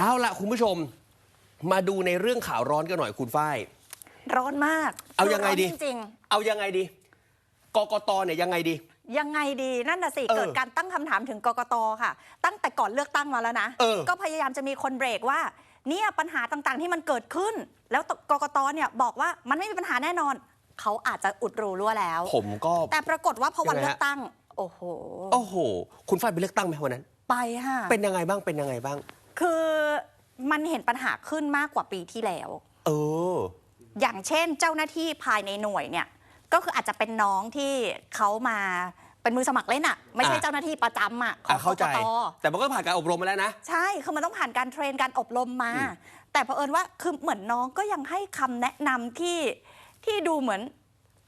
เอาละคุณผู้ชม มาดูในเรื่องข่าวร้อนกันหน่อยคุณฝ้าย ร้อนมากเอายังไงดี ร้นจริงเอายังไงดีกกตเนี่ยยังไงดี ๆยังไงดีนั่นน่ะสิเออเกิดการตั้งคำถามถึงกกตค่ะ ตั้งแต่ก่อนเลือกตั้งมาแล้วนะ เออ ก็พยายามจะมีคนเบรกว่า เนี่ยปัญหาต่างๆ ที่มันเกิดขึ้น แล้วกกตเนี่ยบอกว่ามันไม่มีปัญหาแน่นอน เขาอาจจะอุดรูรั่วแล้ว ผมก็ แต่ปรากฏว่าพอวันยังไงฮะ เลือกตั้ง โอ้โห โอ้โห คุณฝ้ายไปเลือกตั้งไหมวันนั้น ไปค่ะ เป็นยังไงบ้างเป็นยังไงบ้าง คือ มันเห็นปัญหาขึ้นมากกว่าปีที่แล้ว เออ อย่างเช่นเจ้าหน้าที่ภายในหน่วยเนี่ย ก็คืออาจจะเป็นน้องที่เขามาเป็นมือสมัครเล่นอะไม่ใช่อะเจ้าหน้าที่ประจำอะขออะงเข้าใจกกตแต่มันก็ผ่านการอบรมมาแล้วนะ ใช่ คือมันต้องผ่านการเทรนการอบรมมาอืมแต่เผอิญว่าคือเหมือนน้องก็ยังให้คำแนะนำที่ที่ดูเหมือน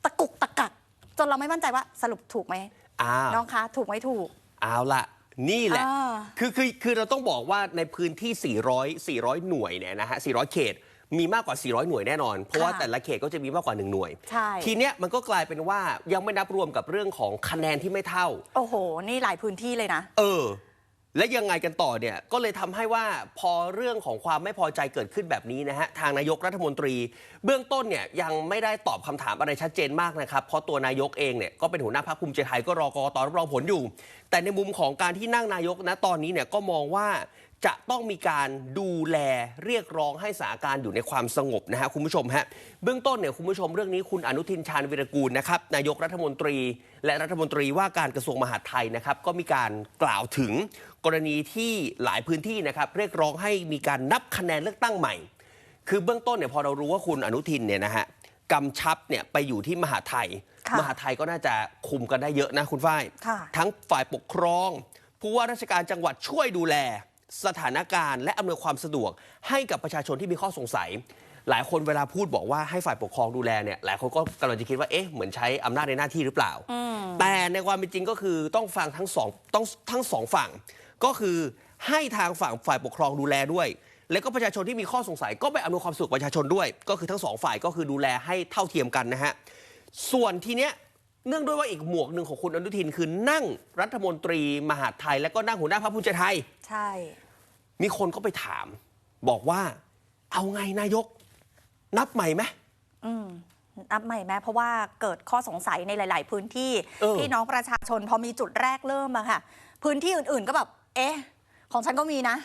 ตะกุกตะกัก จนเราไม่มั่นใจว่าสรุปถูกไหมอ้าวน้องคะ ถูกไหมถูก เอาละ นี่แหละอ่าคือคือคือเราต้องบอกว่าในพื้นที่ 400 400 หน่วยเนี่ยนะฮะ 400 เขต มีมากกว่า 400 หน่วยแน่นอน เพราะว่าค่ะแต่ละเขตก็จะมีมากกว่า 1 หน่วย ใช่ ทีเนี้ยมันก็กลายเป็นว่ายังไม่นับรวมกับเรื่องของคะแนนที่ไม่เท่า โอ้โห นี่หลายพื้นที่เลยนะ เออ และยังไงกันต่อเนี่ยก็เลยทำให้ว่าพอเรื่องของความไม่พอใจเกิดขึ้นแบบนี้นะฮะทางนายกรัฐมนตรี เบื้องต้นเนี่ยยังไม่ได้ตอบคำถามอะไรชัดเจนมากนะครับเพราะตัวนายกเองเนี่ยก็เป็นหัวหน้าพรรคภูมิใจไทยก็รอกรตรับรองผลอยู่ แต่ในมุมของการที่นั่งนายกนะตอนนี้เนี่ยก็มองว่า จะต้องมีการดูแลเรียกร้องให้สถานการณ์อยู่ในความสงบนะฮะคุณผู้ชมฮะเบื้องต้นเนี่ยคุณผู้ชมเรื่องนี้คุณอนุทินชาญวิรกูลนะครับนายกรัฐมนตรี และรัฐมนตรีว่าการกระทรวงมหาดไทยนะครับก็มีการกล่าวถึงกรณีที่หลายพื้นที่นะครับเรียกร้องให้มีการนับคะแนนเลือกตั้งใหม่ คือเบื้องต้นเนี่ยพอเรารู้ว่าคุณอนุทินเนี่ยนะฮะกำชับเนี่ยไปอยู่ที่มหาดไทยค่ะมหาดไทยก็น่าจะคุมกันได้เยอะนะคุณฝ้ายค่ะทั้งฝ่ายปกครองผู้ว่าราชการจังหวัดช่วยดูแล สถานการณ์ และอำนวยความสะดวก ให้กับประชาชนที่มีข้อสงสัย หลายคนเวลาพูดบอกว่าให้ฝ่ายปกครองดูแลเนี่ยหลายคนก็กำลังจะคิดว่าเอ๊ะเหมือนใช้อำนาจในหน้าที่หรือเปล่า แต่ในความเป็นจริงก็คือต้องฟังทั้งสองต้องทั้งสองฝั่ง ก็คือให้ทางฝั่งฝ่ายปกครองดูแลด้วย แล้วก็ประชาชนที่มีข้อสงสัยก็ไปอำนวยความสะดวกประชาชนด้วย ก็คือทั้งสองฝ่ายก็คือดูแลให้เท่าเทียมกันนะฮะส่วนทีเนี้ย เนื่องด้วยว่าอีกหมวกหนึ่งของคุณอนุทินคือนั่งรัฐมนตรีมหาดไทย และก็นั่งหัวหน้าพรรคภูมิใจไทย ใช่ มีคนก็ไปถาม บอกว่า เอาไงนายก นับใหม่ไหมอืมนับใหม่ไหมเพราะว่าเกิดข้อสงสัยในหลาย ๆ พื้นที่เออพี่น้องประชาชนพอมีจุดแรกเริ่มอะค่ะ พื้นที่อื่น ๆ ก็แบบ เอ๊ะของฉันก็มีนะ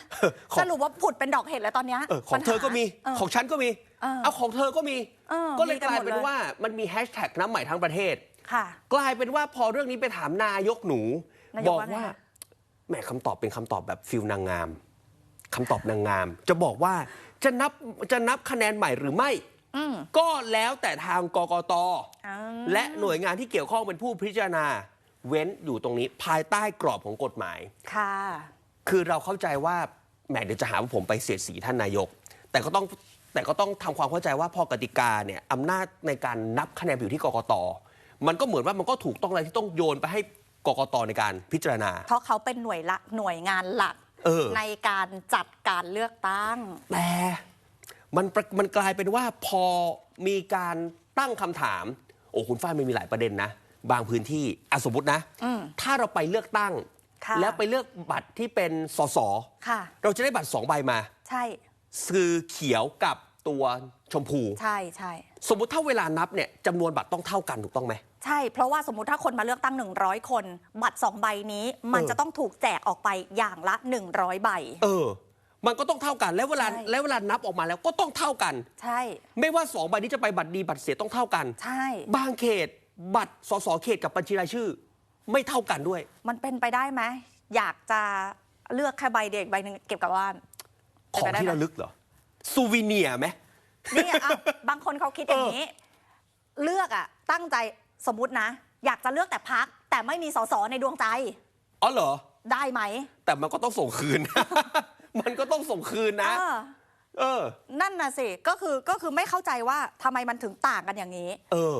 ของสรุปว่าผุดเป็นดอกเห็ดแล้วตอนเนี้ยเออของเธอก็มีปัญหาของฉันก็มีเออเอาของเธอก็มีเออก็เลยมีกันกลายหมดเป็นเลยว่ามันมีแฮชแท็กน้ำใหม่ทั้งประเทศ ค่ะ กลายเป็นว่าพอเรื่องนี้ไปถามนายกหนู นายกบอกว่าไง ว่าคะแหมคำตอบเป็นคำตอบแบบฟิลนางงามคำตอบนางงาม จะบอกว่าจะนับจะนับคะแนนใหม่หรือไม่ อืม ก็แล้วแต่ทางกกตอ่าและหน่วยงานที่เกี่ยวข้องเป็นผู้พิจารณา เว้นอยู่ตรงนี้ภายใต้กรอบของกฎหมาย ค่ะ คือเราเข้าใจว่าแหมเดี๋ยวจะหาว่าผมไปเสียดสีท่านนายก แต่ก็ต้องแต่ก็ต้องทำความเข้าใจว่าพอกติกาเนี่ยอำนาจในการนับคะแนนไปอยู่ที่กกต มันก็เหมือนว่ามันก็ถูกต้องอะไรที่ต้องโยนไปให้กกตในการพิจารณา เพราะเขาเป็นหน่วยละหน่วยงานหลักเออในการจัดการเลือกตั้ง แต่มันประมันกลายเป็นว่าพอมีการตั้งคำถาม โอ้คุณฝ้ายมันมีหลายประเด็นนะ บางพื้นที่อะสมมตินะอืมถ้าเราไปเลือกตั้งค่ะแล้วไปเลือกบัตรที่เป็นสสค่ะเราจะได้บัตรสองใบมา ใช่คือเขียวกับ ตัวชมพู ใช่ใช่สมมุติถ้าเวลานับเนี่ยจำนวนบัตรต้องเท่ากันถูกต้องไหม ใช่ เพราะว่าสมมุติถ้าคนมาเลือกตั้ง 100 คน บัตร 2 ใบนี้ มันเออ จะต้องถูกแจกออกไปอย่างละ 100 ใบ เออ มันก็ต้องเท่ากัน แล้วเวลาใช่ แล้วเวลานับออกมาแล้วก็ต้องเท่ากัน ใช่ ไม่ว่าสองใบนี้จะไปบัตรดีบัตรเสียต้องเท่ากัน ใช่ บางเขตบัตรสสเขตกับบัญชีรายชื่อ ไม่เท่ากันด้วย มันเป็นไปได้ไหมอยากจะเลือกแค่ใบเดียวอีกใบหนึ่งเก็บกลับบ้านของเป็นไปได้ที่ไหม ระลึกเหรอ ซูวิเนียร์ไหม นี่อะบางคนเขาคิดอย่างนี้ เลือกอะ ตั้งใจสมมตินะ อยากจะเลือกแต่พัก แต่ไม่มีสสในดวงใจ อ๋อเหรอ ได้ไหม แต่มันก็ต้องส่งคืน มันก็ต้องส่งคืนนะ เออ เออ นั่นน่ะสิ ก็คือก็คือไม่เข้าใจว่าทำไมมันถึงต่างกันอย่างนี้ เออ